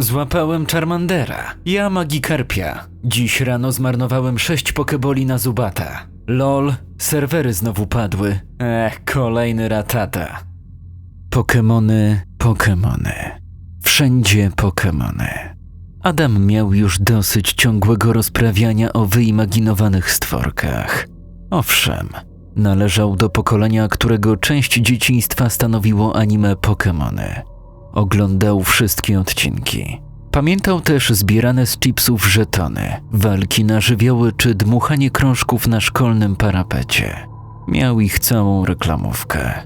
Złapałem Charmandera. Ja Magikarpia. Dziś rano zmarnowałem sześć pokeboli na Zubata. Lol, serwery znowu padły. Ech, kolejny ratata. Pokemony, Pokemony. Wszędzie Pokemony. Adam miał już dosyć ciągłego rozprawiania o wyimaginowanych stworkach. Owszem, należał do pokolenia, którego część dzieciństwa stanowiło anime Pokemony. Oglądał wszystkie odcinki. Pamiętał też zbierane z chipsów żetony, walki na żywioły czy dmuchanie krążków na szkolnym parapecie. Miał ich całą reklamówkę.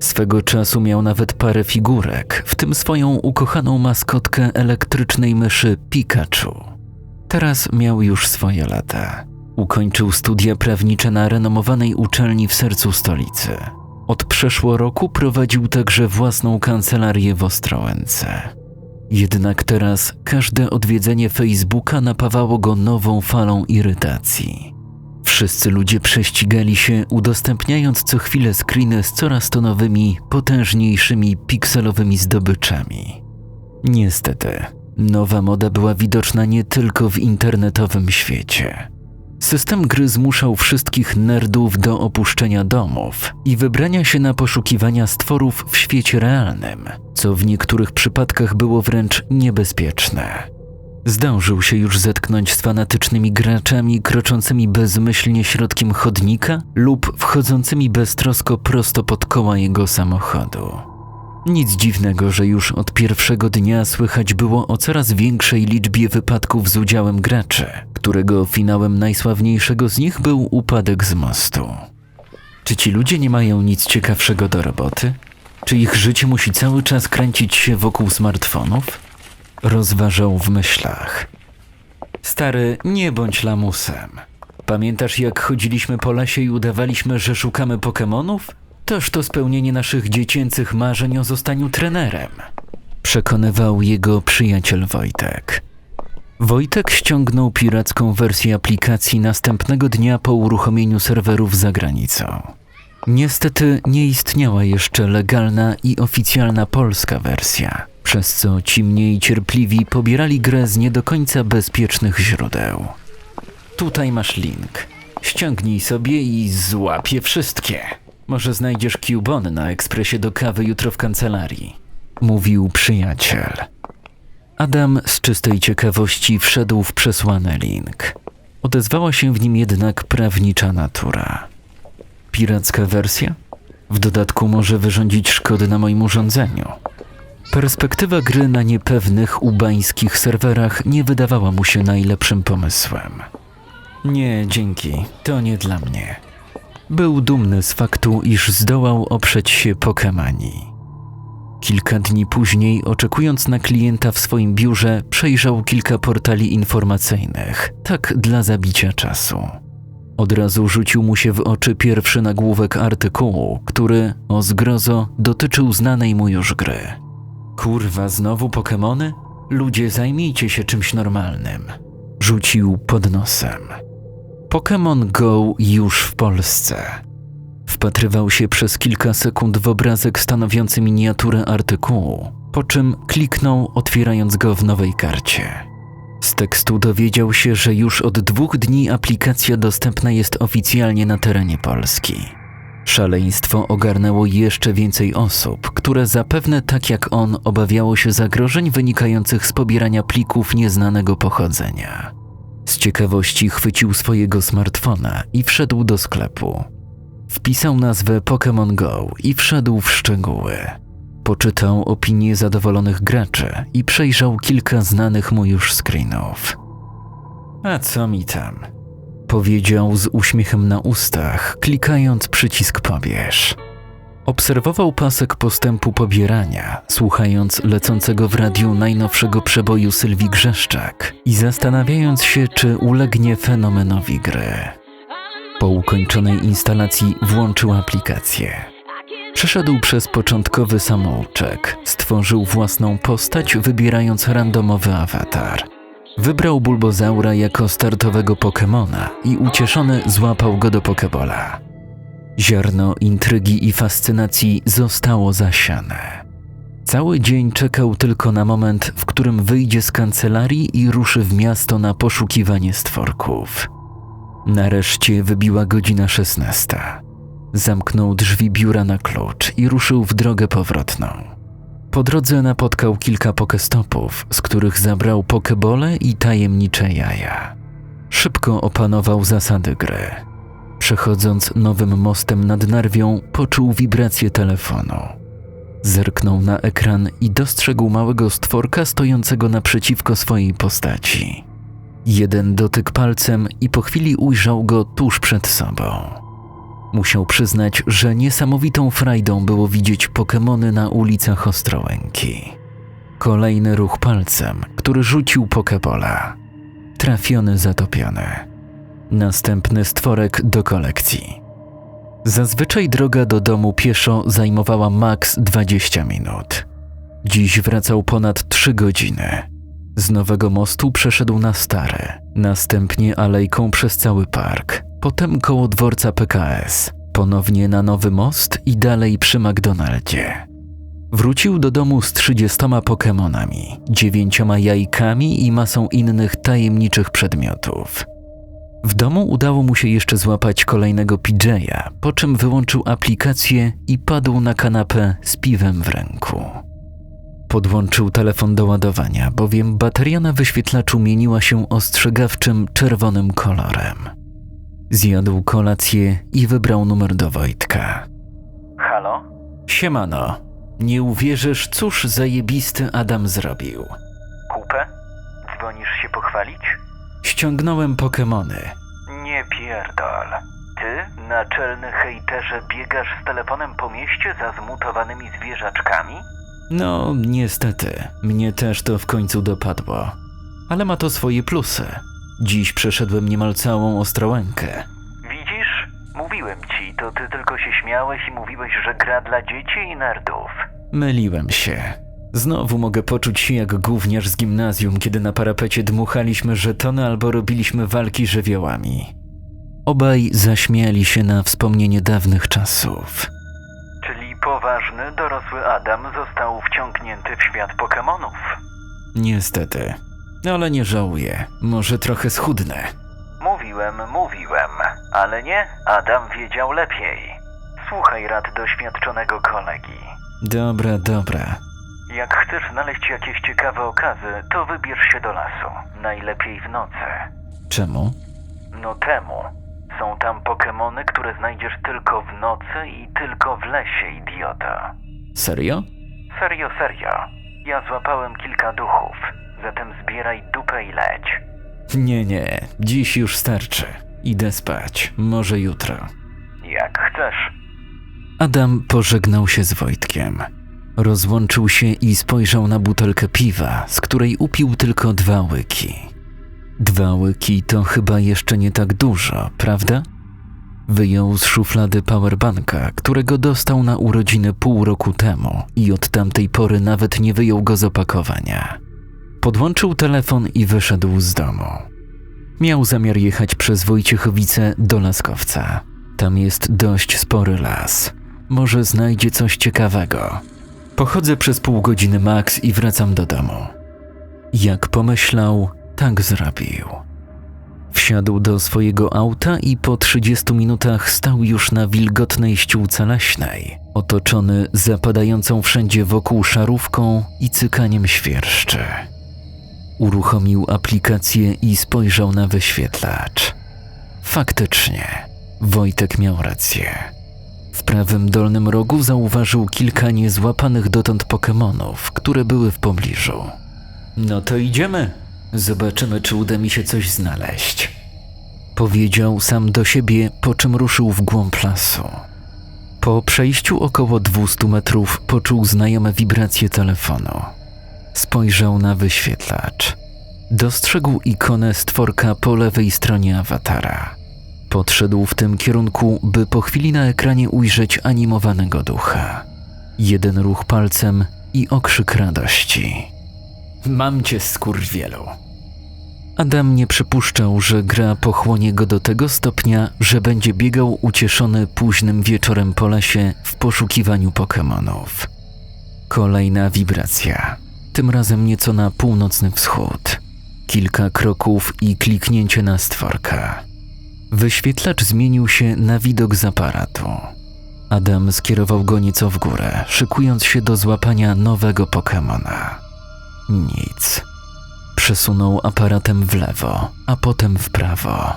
Swego czasu miał nawet parę figurek, w tym swoją ukochaną maskotkę elektrycznej myszy Pikachu. Teraz miał już swoje lata. Ukończył studia prawnicze na renomowanej uczelni w sercu stolicy. Od przeszło roku prowadził także własną kancelarię w Ostrołęce. Jednak teraz każde odwiedzenie Facebooka napawało go nową falą irytacji. Wszyscy ludzie prześcigali się, udostępniając co chwilę screeny z coraz to nowymi, potężniejszymi pikselowymi zdobyczami. Niestety, nowa moda była widoczna nie tylko w internetowym świecie. System gry zmuszał wszystkich nerdów do opuszczenia domów i wybrania się na poszukiwania stworów w świecie realnym, co w niektórych przypadkach było wręcz niebezpieczne. Zdążył się już zetknąć z fanatycznymi graczami kroczącymi bezmyślnie środkiem chodnika lub wchodzącymi beztrosko prosto pod koła jego samochodu. Nic dziwnego, że już od pierwszego dnia słychać było o coraz większej liczbie wypadków z udziałem graczy, którego finałem najsławniejszego z nich był upadek z mostu. Czy ci ludzie nie mają nic ciekawszego do roboty? Czy ich życie musi cały czas kręcić się wokół smartfonów? Rozważał w myślach. Stary, nie bądź lamusem. Pamiętasz, jak chodziliśmy po lesie i udawaliśmy, że szukamy Pokemonów? Toż to spełnienie naszych dziecięcych marzeń o zostaniu trenerem. Przekonywał jego przyjaciel Wojtek. Wojtek ściągnął piracką wersję aplikacji następnego dnia po uruchomieniu serwerów za granicą. Niestety nie istniała jeszcze legalna i oficjalna polska wersja, przez co ci mniej cierpliwi pobierali grę z nie do końca bezpiecznych źródeł. Tutaj masz link. Ściągnij sobie i złapie wszystkie. Może znajdziesz Cubon na ekspresie do kawy jutro w kancelarii. Mówił przyjaciel. Adam z czystej ciekawości wszedł w przesłany link. Odezwała się w nim jednak prawnicza natura. Piracka wersja? W dodatku może wyrządzić szkody na moim urządzeniu. Perspektywa gry na niepewnych ubańskich serwerach nie wydawała mu się najlepszym pomysłem. Nie, dzięki, to nie dla mnie. Był dumny z faktu, iż zdołał oprzeć się Pokemanii. Kilka dni później, oczekując na klienta w swoim biurze, przejrzał kilka portali informacyjnych, tak dla zabicia czasu. Od razu rzucił mu się w oczy pierwszy nagłówek artykułu, który, o zgrozo, dotyczył znanej mu już gry. Kurwa, znowu Pokemony? Ludzie, zajmijcie się czymś normalnym. Rzucił pod nosem. Pokémon Go już w Polsce. Wpatrywał się przez kilka sekund w obrazek stanowiący miniaturę artykułu, po czym kliknął, otwierając go w nowej karcie. Z tekstu dowiedział się, że już od dwóch dni aplikacja dostępna jest oficjalnie na terenie Polski. Szaleństwo ogarnęło jeszcze więcej osób, które zapewne tak jak on obawiało się zagrożeń wynikających z pobierania plików nieznanego pochodzenia. Z ciekawości chwycił swojego smartfona i wszedł do sklepu. Wpisał nazwę Pokémon Go i wszedł w szczegóły. Poczytał opinie zadowolonych graczy i przejrzał kilka znanych mu już screenów. A co mi tam? Powiedział z uśmiechem na ustach, klikając przycisk pobierz. Obserwował pasek postępu pobierania, słuchając lecącego w radiu najnowszego przeboju Sylwii Grzeszczak i zastanawiając się, czy ulegnie fenomenowi gry. Po ukończonej instalacji włączył aplikację. Przeszedł przez początkowy samouczek, stworzył własną postać, wybierając randomowy awatar. Wybrał Bulbozaura jako startowego Pokemona i ucieszony złapał go do Pokebola. Ziarno intrygi i fascynacji zostało zasiane. Cały dzień czekał tylko na moment, w którym wyjdzie z kancelarii i ruszy w miasto na poszukiwanie stworków. Nareszcie wybiła godzina 16. Zamknął drzwi biura na klucz i ruszył w drogę powrotną. Po drodze napotkał kilka pokestopów, z których zabrał pokebole i tajemnicze jaja. Szybko opanował zasady gry. Przechodząc nowym mostem nad Narwią, poczuł wibrację telefonu. Zerknął na ekran i dostrzegł małego stworka stojącego naprzeciwko swojej postaci. Jeden dotyk palcem i po chwili ujrzał go tuż przed sobą. Musiał przyznać, że niesamowitą frajdą było widzieć Pokemony na ulicach Ostrołęki. Kolejny ruch palcem, który rzucił Pokebola. Trafiony, zatopiony. Następny stworek do kolekcji. Zazwyczaj droga do domu pieszo zajmowała maks 20 minut. Dziś wracał ponad 3 godziny. Z nowego mostu przeszedł na stary, następnie alejką przez cały park, potem koło dworca PKS, ponownie na nowy most i dalej przy McDonaldzie. Wrócił do domu z 30 Pokemonami, dziewięcioma jajkami i masą innych tajemniczych przedmiotów. W domu udało mu się jeszcze złapać kolejnego PJ'a, po czym wyłączył aplikację i padł na kanapę z piwem w ręku. Podłączył telefon do ładowania, bowiem bateria na wyświetlaczu mieniła się ostrzegawczym czerwonym kolorem. Zjadł kolację i wybrał numer do Wojtka. Halo? Siemano. Nie uwierzysz, cóż zajebisty Adam zrobił. Kupę? Dzwonisz się pochwalić? Ściągnąłem Pokemony. Nie pierdol. Ty, naczelny hejterze, biegasz z telefonem po mieście za zmutowanymi zwierzaczkami? No, niestety, mnie też to w końcu dopadło. Ale ma to swoje plusy. Dziś przeszedłem niemal całą Ostrołękę. Widzisz? Mówiłem ci, to ty tylko się śmiałeś i mówiłeś, że gra dla dzieci i nerdów. Myliłem się. Znowu mogę poczuć się jak gówniarz z gimnazjum, kiedy na parapecie dmuchaliśmy żetony albo robiliśmy walki żywiołami. Obaj zaśmiali się na wspomnienie dawnych czasów. Czyli poważny, dorosły Adam został wciągnięty w świat Pokemonów. Niestety. Ale nie żałuję. Może trochę schudnę. Mówiłem, mówiłem, ale nie, Adam wiedział lepiej. Słuchaj rad doświadczonego kolegi. Dobra, dobra. Jak chcesz znaleźć jakieś ciekawe okazy, to wybierz się do lasu. Najlepiej w nocy. Czemu? No temu. Są tam Pokemony, które znajdziesz tylko w nocy i tylko w lesie, idiota. Serio? Serio, serio. Ja złapałem kilka duchów. Zatem zbieraj dupę i leć. Nie, nie. Dziś już starczy. Idę spać. Może jutro. Jak chcesz. Adam pożegnał się z Wojtkiem. Rozłączył się i spojrzał na butelkę piwa, z której upił tylko dwa łyki. Dwa łyki to chyba jeszcze nie tak dużo, prawda? Wyjął z szuflady powerbanka, którego dostał na urodziny pół roku temu i od tamtej pory nawet nie wyjął go z opakowania. Podłączył telefon i wyszedł z domu. Miał zamiar jechać przez Wojciechowice do Laskowca. Tam jest dość spory las. Może znajdzie coś ciekawego. Pochodzę przez pół godziny max i wracam do domu. Jak pomyślał, tak zrobił. Wsiadł do swojego auta i po 30 minutach stał już na wilgotnej ściółce leśnej, otoczony zapadającą wszędzie wokół szarówką i cykaniem świerszczy. Uruchomił aplikację i spojrzał na wyświetlacz. Faktycznie, Wojtek miał rację. W prawym dolnym rogu zauważył kilka niezłapanych dotąd Pokemonów, które były w pobliżu. No to idziemy. Zobaczymy, czy uda mi się coś znaleźć. Powiedział sam do siebie, po czym ruszył w głąb lasu. Po przejściu około 200 metrów poczuł znajome wibracje telefonu. Spojrzał na wyświetlacz. Dostrzegł ikonę stworka po lewej stronie awatara. Podszedł w tym kierunku, by po chwili na ekranie ujrzeć animowanego ducha. Jeden ruch palcem i okrzyk radości. Mam cię, skurwielu. Adam nie przypuszczał, że gra pochłonie go do tego stopnia, że będzie biegał ucieszony późnym wieczorem po lesie w poszukiwaniu Pokemonów. Kolejna wibracja. Tym razem nieco na północny wschód. Kilka kroków i kliknięcie na stworka. Wyświetlacz zmienił się na widok z aparatu. Adam skierował go nieco w górę, szykując się do złapania nowego Pokemona. Nic. Przesunął aparatem w lewo, a potem w prawo.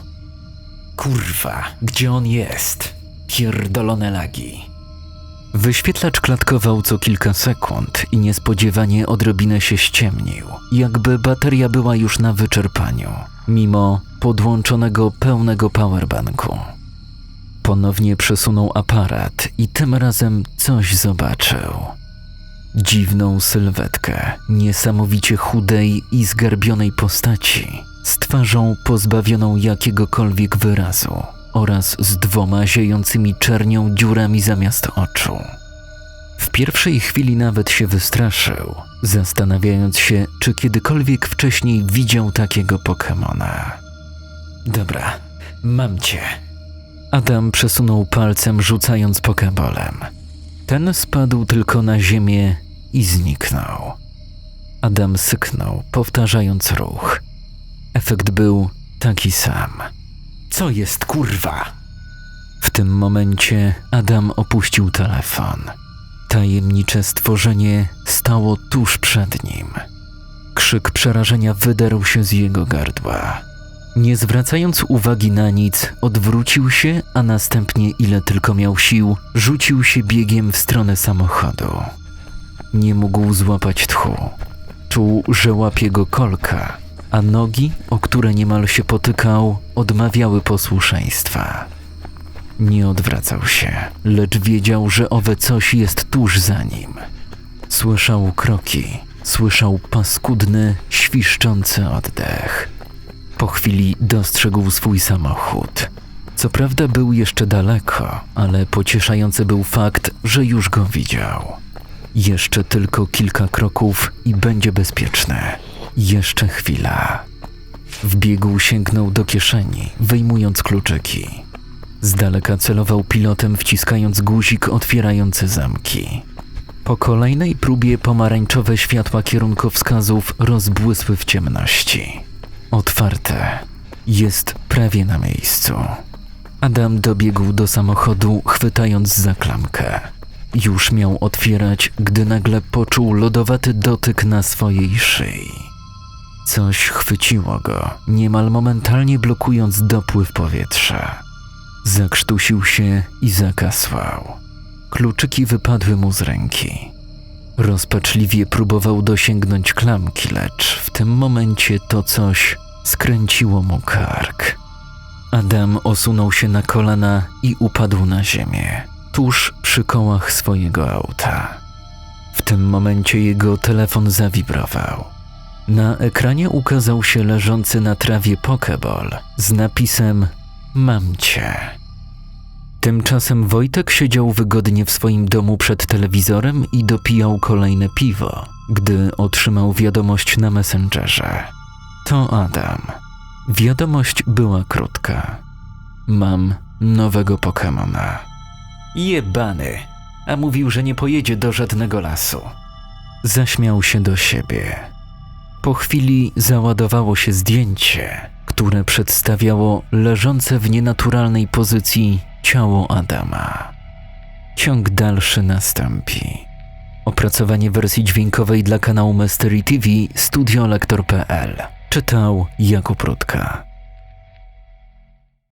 Kurwa, gdzie on jest? Pierdolone lagi. Wyświetlacz klatkował co kilka sekund i niespodziewanie odrobinę się ściemnił, jakby bateria była już na wyczerpaniu, mimo podłączonego pełnego powerbanku. Ponownie przesunął aparat i tym razem coś zobaczył. Dziwną sylwetkę niesamowicie chudej i zgarbionej postaci, z twarzą pozbawioną jakiegokolwiek wyrazu oraz z dwoma ziejącymi czernią dziurami zamiast oczu. W pierwszej chwili nawet się wystraszył, zastanawiając się, czy kiedykolwiek wcześniej widział takiego Pokemona. Dobra, mam cię. Adam przesunął palcem, rzucając pokebolem. Ten spadł tylko na ziemię i zniknął. Adam syknął, powtarzając ruch. Efekt był taki sam. Co jest kurwa? W tym momencie Adam opuścił telefon. Tajemnicze stworzenie stało tuż przed nim. Krzyk przerażenia wydarł się z jego gardła. Nie zwracając uwagi na nic, odwrócił się, a następnie, ile tylko miał sił, rzucił się biegiem w stronę samochodu. Nie mógł złapać tchu. Czuł, że łapie go kolka, a nogi, o które niemal się potykał, odmawiały posłuszeństwa. Nie odwracał się, lecz wiedział, że owe coś jest tuż za nim. Słyszał kroki, słyszał paskudny, świszczący oddech. Po chwili dostrzegł swój samochód. Co prawda był jeszcze daleko, ale pocieszający był fakt, że już go widział. Jeszcze tylko kilka kroków i będzie bezpieczne. Jeszcze chwila. W biegu sięgnął do kieszeni, wyjmując kluczyki. Z daleka celował pilotem, wciskając guzik otwierający zamki. Po kolejnej próbie pomarańczowe światła kierunkowskazów rozbłysły w ciemności. Otwarte. Jest prawie na miejscu. Adam dobiegł do samochodu, chwytając za klamkę. Już miał otwierać, gdy nagle poczuł lodowaty dotyk na swojej szyi. Coś chwyciło go, niemal momentalnie blokując dopływ powietrza. Zakrztusił się i zakasłał. Kluczyki wypadły mu z ręki. Rozpaczliwie próbował dosięgnąć klamki, lecz w tym momencie to coś skręciło mu kark. Adam osunął się na kolana i upadł na ziemię, tuż przy kołach swojego auta. W tym momencie jego telefon zawibrował. Na ekranie ukazał się leżący na trawie Pokeball z napisem Mam cię. Tymczasem Wojtek siedział wygodnie w swoim domu przed telewizorem i dopijał kolejne piwo, gdy otrzymał wiadomość na Messengerze. To Adam. Wiadomość była krótka. Mam nowego Pokemona. Jebany, a mówił, że nie pojedzie do żadnego lasu. Zaśmiał się do siebie. Po chwili załadowało się zdjęcie, które przedstawiało leżące w nienaturalnej pozycji ciało Adama. Ciąg dalszy nastąpi. Opracowanie wersji dźwiękowej dla kanału Mystery TV studiolektor.pl Czytał Jakub Rutka.